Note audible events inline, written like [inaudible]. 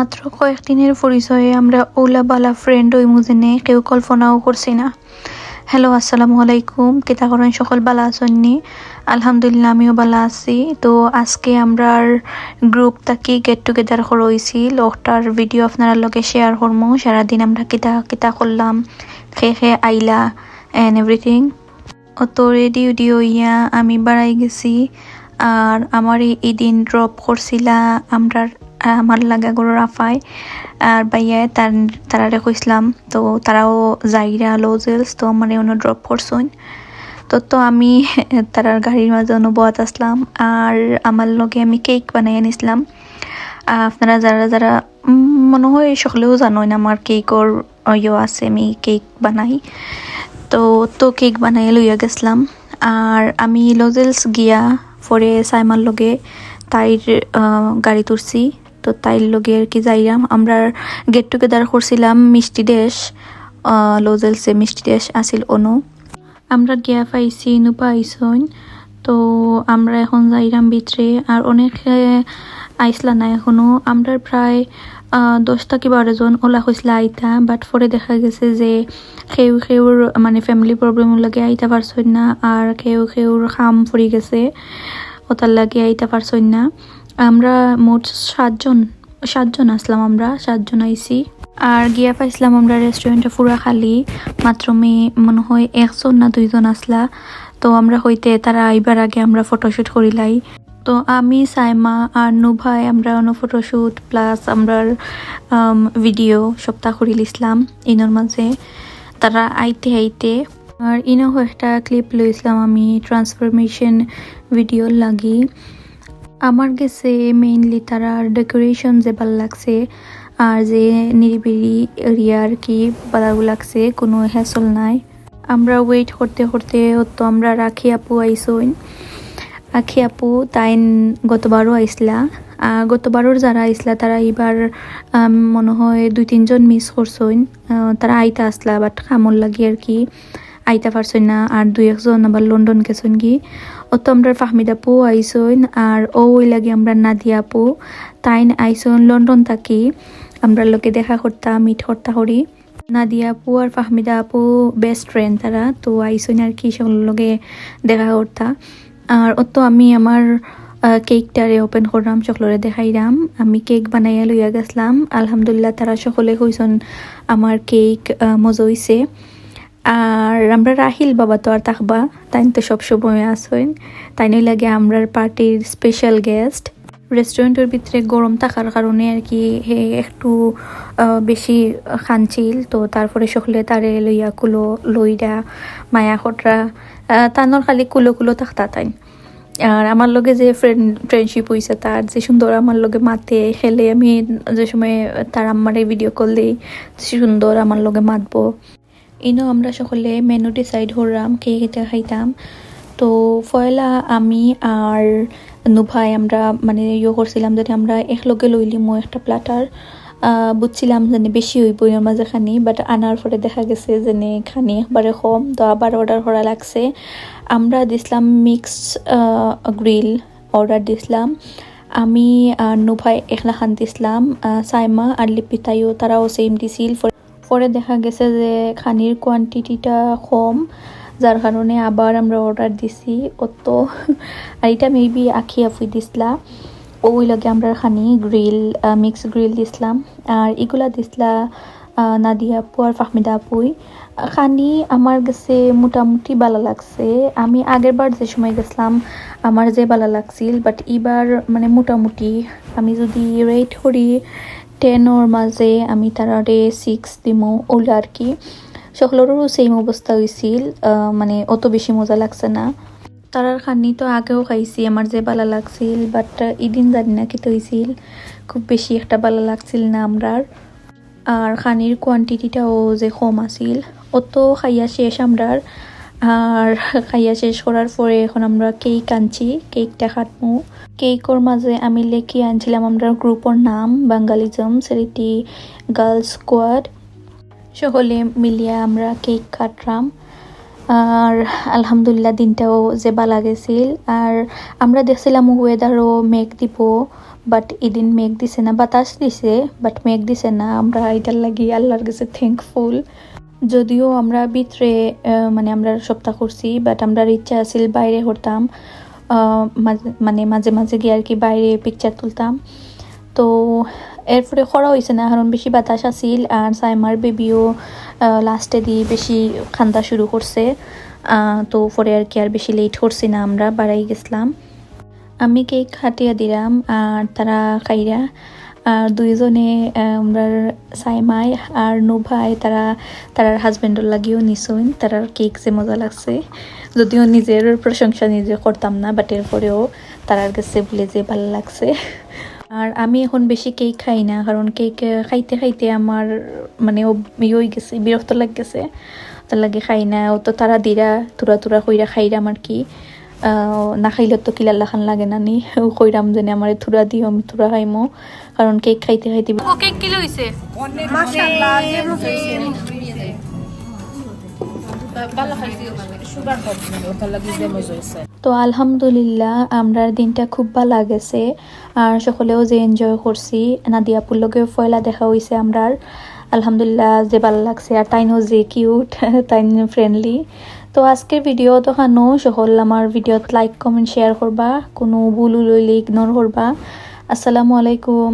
মাত্র কয়েকদিনের পরিচয়ে আমরা ওলা বালা ফ্রেন্ড ওই মুজেনে কেউ কল্পনাও করছি না। হ্যালো আসসালামু আলাইকুম। কেতা করেন? সকল বালা আছেননি আলহামদুলিল্লাহ, আমিও বালা আছি। তো আজকে আমরা গ্রুপ তাকি গেট টুগেদার হয়েছিল ওটার ভিডিও আপনার লগে শেয়ার করব সারাদিন আমরা কিতা কিতা করলাম। খে খে, আইলা এন্ড এভরিথিং অত রেডি উডি ইয়া আমি বাড়াই গেছি। আর আমার এই দিন ড্রপ করছিলা। আমরা আমার লাগা গরু রাফাই আর বাইয়া তার, তারারে কইসলাম, তো তারাও যাইরা লজেলস তো আমার অন্য ড্রপ করছুন তো তো আমি [laughs] তারার গাড়ির মাঝে অনুবাদ আসলাম, আর আমার লগে আমি কেক বানাই আনিছিলাম আপনারা যারা যারা মনে হয় সকলেও জানেন আমার কেকর ইয়ে আছে, আমি কেক বানাই। তো তো কেক বানাই লইয়া গেছিলাম আর আমি লজেলস গিয়া পরে সাইমার লগে তাইর গাড়ি তুলছি তো তাইর লগে আর কি যাইলাম আমরা গেট টুগেদার করছিলাম মিষ্টি দেশ লজেলসে মিষ্টি দেশ আসিল অনু। আমরা গিয়া পাইছি নুপা আইসন তো আমরা এখন যাইরাম ভিতরে আর অনেক আইসলা না এখনও। আমরা প্রায় দশটা কি বারো জন ওলা হয়েছিল আইতা বাট পরে দেখা গেছে যে কেউ কেউর মানে ফ্যামিলি প্রবলেম লাগে আইতা পারছই না, আর কেউ কেউর খাম পড়ে গেছে। ওটার লাগে আইতা পারছই না। আমরা মোট সাতজন সাতজন আসলাম আমরা, সাতজন আইছি। আর গিয়া পাইছিলাম আমরা রেস্টুরেন্টে পুরা খালি, মাত্র মেয়ে মনে হয় একজন না দুইজন আসলা। তো আমরা হইতে তারা আইবার আগে আমরা ফটোশুট করিলাই তো আমি, সাইমা আর নুভাই আমরা অন্য ফটোশ্যুট প্লাস আমরা ভিডিও সপ্তাহ করি লিসলাম ইনোর মাঝে। তারা আইতে আইতে, আর ইনো একটা ক্লিপ লইছিলাম আমি ট্রান্সফরমেশন ভিডিও লাগি। আমার গেছে মেইনলি তারার ডেকোরেশন যে ভালো লাগছে আর যে নিরিবিলি এরিয়া আর কি ভালো লাগছে, কোনো হ্যাসল নাই। আমরা ওয়েট করতে করতে তো আমরা রাখি আপু আইসইন। আখি আপু তাইন গতবারও আইসলা। গতবারও যারা আইসলা, তারা এবার মনে হয় দুই তিনজন মিস করছইন তারা আইতা আসলা বাট কামল লাগি আর কি। আইতা পারছইন না, আর দুই একজন আবার লন্ডন গেছইন কি। ও তো আমরা ফাহমিদ আপু আইসইন, আর ও ওই লাগে আমরা নাদিয়া আপু। তাইন আইসইন লন্ডন থাকি। আমরা লোকে দেখা করতাম মিট করতা করি। নাদিয়া আপু আর ফাহমিদা আপু বেস্ট ফ্রেন্ড তারা, তো আইসইন আর কি সকলের লগে দেখা করতা। আর অত আমি আমার কেকটারে ওপেন করলাম সকলরে দেখাইলাম। আমি কেক বানাইয়া লইয়া গেছলাম। আলহামদুলিল্লাহ তারা সকলে কইসন, আমার কেক মজা হইছে। আর আমরা রাহিল বাবা তো আর থাকবা তাই তো সব সময় আসইন তাই নই লাগে আমরার পার্টির স্পেশাল গেস্ট রেস্টুরেন্টের ভিতরে গরম থাকার কারণে আর কি হে একটু বেশি খানছিল তো তারপরে সকলে তারে লইয়া কুলো লইরা, মায়া খটরা তানোর খালি কুলো কুলো থাকতা তাই। আর আমার লগে যে ফ্রেন্ড ফ্রেন্ডশিপ হয়েছে তার, যে সুন্দর আমার লগে মাতে, খেলে আমি যে সময় তার আমারে ভিডিও কল দিই সুন্দর আমার লগে মাতবো। ইনো আমরা সকলে মেনু ডিসাইড করলাম, কে খেতে খাইতাম। তো পয়লা আমি আর নুভাই আমরা মানে ইয়ে করছিলাম যদি আমরা একলগে লইলিমো একটা প্লাটার বুঝছিলাম যে বেশি হইব এর মাঝে খানি বাট আনার পরে দেখা গেছে যে খানি একবারে কম, তো আবার অর্ডার করা লাগছে। আমরা দিছিলাম মিক্স গ্রিল অর্ডার দিছিলাম। আমি নুভাই একলা খান দিছিলাম। সাইমা আর লিপিতাইও তারাও সেম দিছিল। পরে দেখা গেছে যে খানির কোয়ান্টিটিটা কম, যার কারণে আবার আমরা অর্ডার দিছি। অত, আর এটা মেবি আখি আফুই দিসলা ওই লগে আমরা খানি গ্রিল মিক্স গ্রিল দিসলাম আর এগুলা দিসলা নাদিয়া আপু আর ফাহমিদা আপুই। খানি আমার কাছে মোটামুটি ভালো লাগছে। আমি আগের বার যে সময় গেছিলাম, আমার যে ভালো লাগছিল বাট এবার মানে মোটামুটি আমি যদি রেট করি টেনর মাঝে আমি তারারে সিক্স দিমো ওলা আর কি সকলেরও সেম অবস্থা হয়েছিল মানে অত বেশি মজা লাগছে না তারার খানি তো আগেও খাইছি আমার যে ভালো লাগছিল বাট ইদিন জানি না খেতে হয়েছিল খুব বেশি একটা ভালো লাগছিল না আমরার আর খানির কোয়ান্টিটিটাও যে কম আছিল অত খাইয়া শেষ আমরার আর খাইয়া শেষ করার পরে এখন আমরা কেক আনছি কেকটা কাটমু কেকর মাঝে আমি লেখি আনছিলাম আমরা গ্রুপের নাম বাঙ্গালিজম সেটি গার্লস স্কোয়াড সকলে মিলিয়ে আমরা কেক কাটলাম। আর আলহামদুলিল্লাহ দিনটাও যে বালা গেছিল। আর আমরা দেখছিলাম ওয়েদারও মেঘ দিব বাট এদিন মেঘ দিছে না, বাতাস দিছে বাট মেঘ দিছে না। আমরা এটার লাগি আল্লাহর কাছে থ্যাঙ্কফুল যদিও আমরা ভিতরে মানে আমরা সপ্তাহ করছি বাট আমরা ইচ্ছা আছিল বাইরে মাঝে- মানে মাঝে মাঝে গিয়ে আর কি বাইরে পিকচার তুলতাম। তো এরপরে খরা হয়েছে না কারণ বেশি বাতাস আছিল, আর সাইমার বেবিও লাস্টে দিয়ে বেশি খান্দা শুরু করছে তো পরে আর কি আর বেশি লেট করছি না আমরা, বাড়াই গেছিলাম। আমি কেক হাটিয়া দিলাম, আর তারা খাইরা আর দুইজনে আমরা সাইমাই আর নুভাই, তারা, তারার হাজবেন্ডর লাগিও নিছুন তারার কেক যে মজা লাগছে। যদিও নিজের প্রশংসা নিজে করতাম না বাট এরপরেও তারার কাছে বলে যে ভালো লাগছে। আর আমি এখন বেশি কেক খাই না, কারণ কেক খাইতে খাইতে আমার মানে ইয়ে হয়ে গেছে, বিরক্ত লাগ গেছে তার লাগে খাই না ও তো তারা দিরা তুরা তুরা কইরা খাইরা আমার কি? না খাইলে তো কিলাল্লা খান লাগে না নি? কইরাম জানি আমার থুরা দিও আমি থুরা খাইমো। কারণ কেক খাইতে খাইতে ও কেক কিলো হইছে? মাশাআল্লাহ তো আলহামদুলিল্লাহ আমরা দিনটা খুব ভালো গেছে আর সকলেও যে এনজয় করছি নাদিয়াপুর লগেও ফয়লা দেখা হয়েছে আমরার। আলহামদুলিল্লাহ যে ভালো লাগছে। আর তাইনও যে কিউট [laughs] তাইন ফ্রেন্ডলি তো আজকের ভিডিও তো খানো সকল আমার ভিডিওত লাইক কমেন্ট শেয়ার করবা, কোনো ভুল লইলে ইগনোর করবা। আসসালামু আলাইকুম।